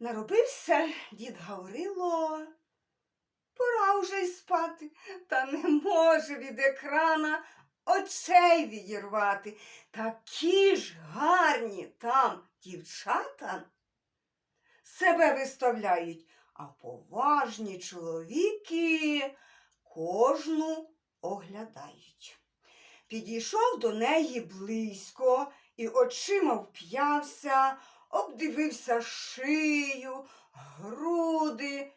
Наробився дід Гаврило. Пора вже й спати, та не може від екрана очей відірвати. Такі ж гарні там дівчата себе виставляють, а поважні чоловіки кожну оглядають. Підійшов до неї близько і очима вп'явся, обдивився шию, груди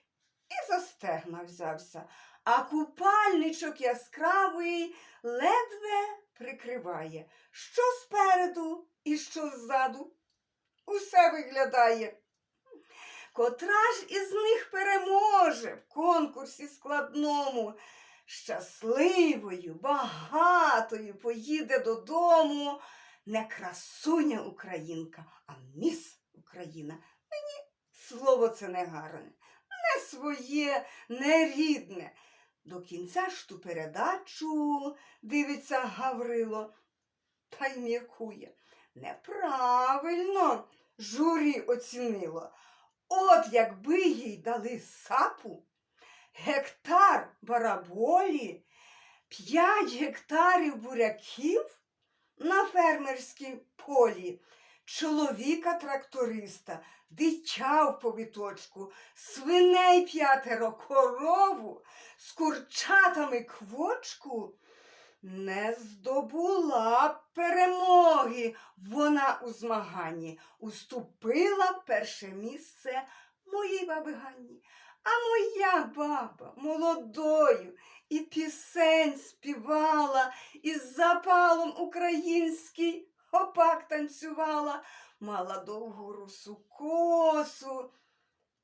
і за стегна взявся, а купальничок яскравий ледве прикриває, що спереду і що ззаду. Усе виглядає. Котра ж із них переможе в конкурсі складному? Щасливою, багатою поїде додому не красуня Українка, а міс Україна. Мені слово це не гарне, не своє, не рідне. До кінця ж ту передачу дивиться Гаврило та й міркує. Неправильно журі оцінило. От якби їй дали сапу, гектар бараболі, п'ять гектарів буряків на фермерській полі, чоловіка тракториста, дитя в повіточку, свиней п'ятеро, корову, з курчатами квочку, не здобула перемоги. Вона у змаганні, уступила перше місце моїй баби Ганні. А моя баба молодою і пісень співала, і з запалом український хопак танцювала, мала довгу русу косу,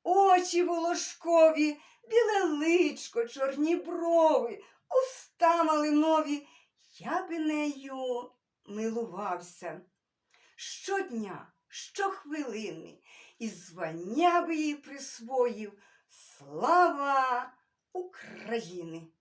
очі волошкові, біле личко, чорні брови, уста малинові. Я би нею милувався. Щодня, щохвилини, і звання би їй присвоїв Слава України!